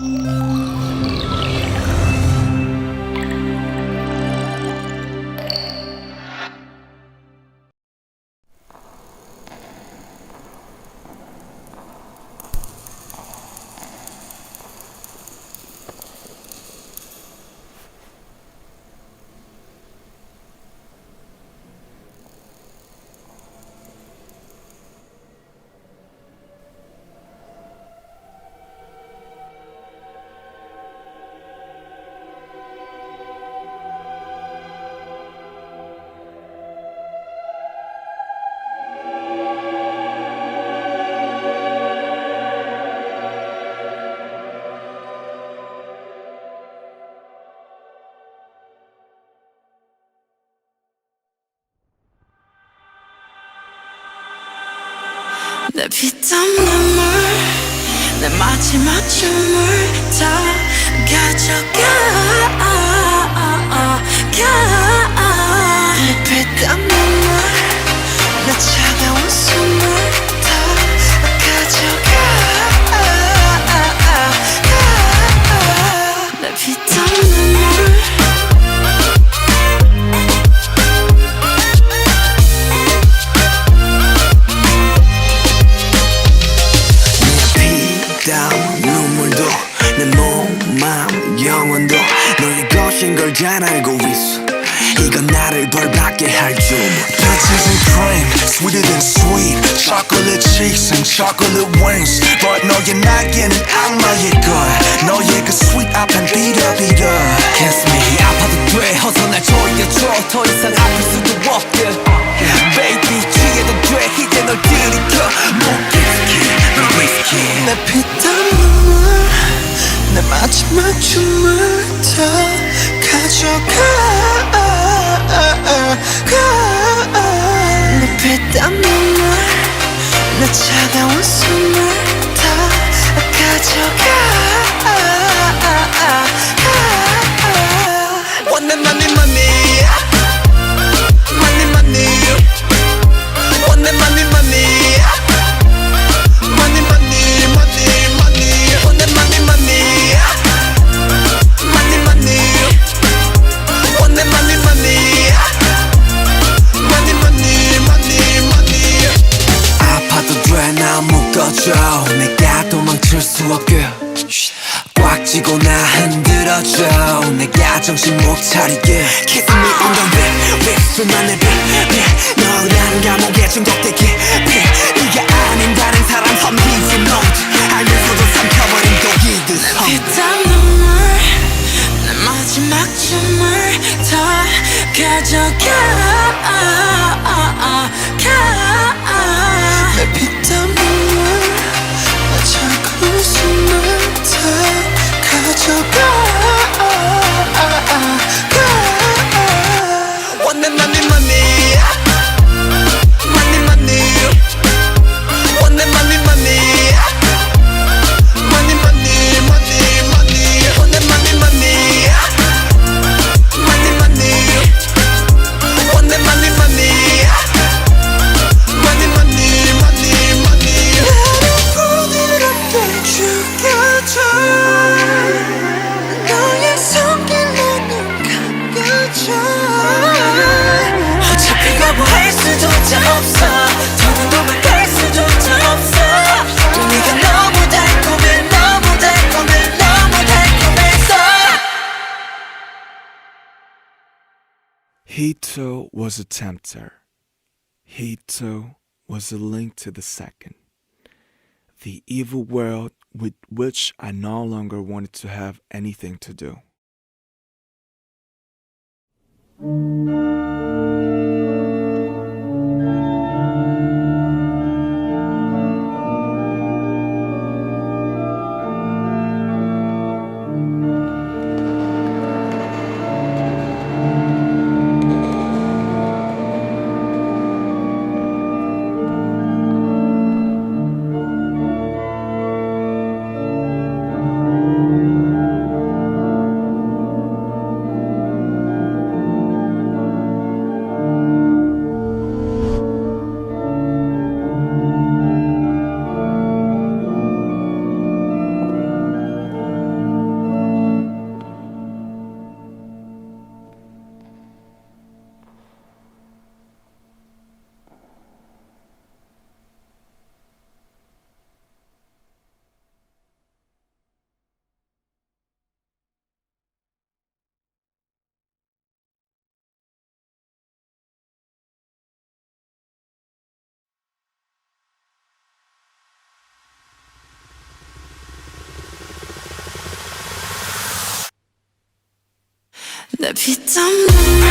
Música 내 피땀 눈물 내 마지막 춤을 다 가져가. 내 몸, 마음, 영혼도 너의 것인 걸 잘 알고 있어 이건 나를 벌받게 할 주문 Peaches and cream, sweeter than sweet Chocolate cheeks and chocolate wings But 너의 날개는 악마의 걸 너의 그 sweet 앞엔 비려비려 Kiss me 아파도 돼 어서 날 조여줘 더 이상 아플 수도 없게 Baby 취해도 돼 이제 널 들이켜 못 깊게 널 위스키 내 피땀 눈물 내 마지막 춤을 다 가져가 정신 못 차리게. Kiss me on the lip lip 수만의 빛 너라는 감옥에 중독되기 네가 아닌 다른 사람 섬기지 못 알면서도 삼켜버린 독이듯 피땀 눈물 내 마지막 춤을 다 가져가 He too was a tempter. He too was a link to the second. The evil world with which I no longer wanted to have anything to do you don't know.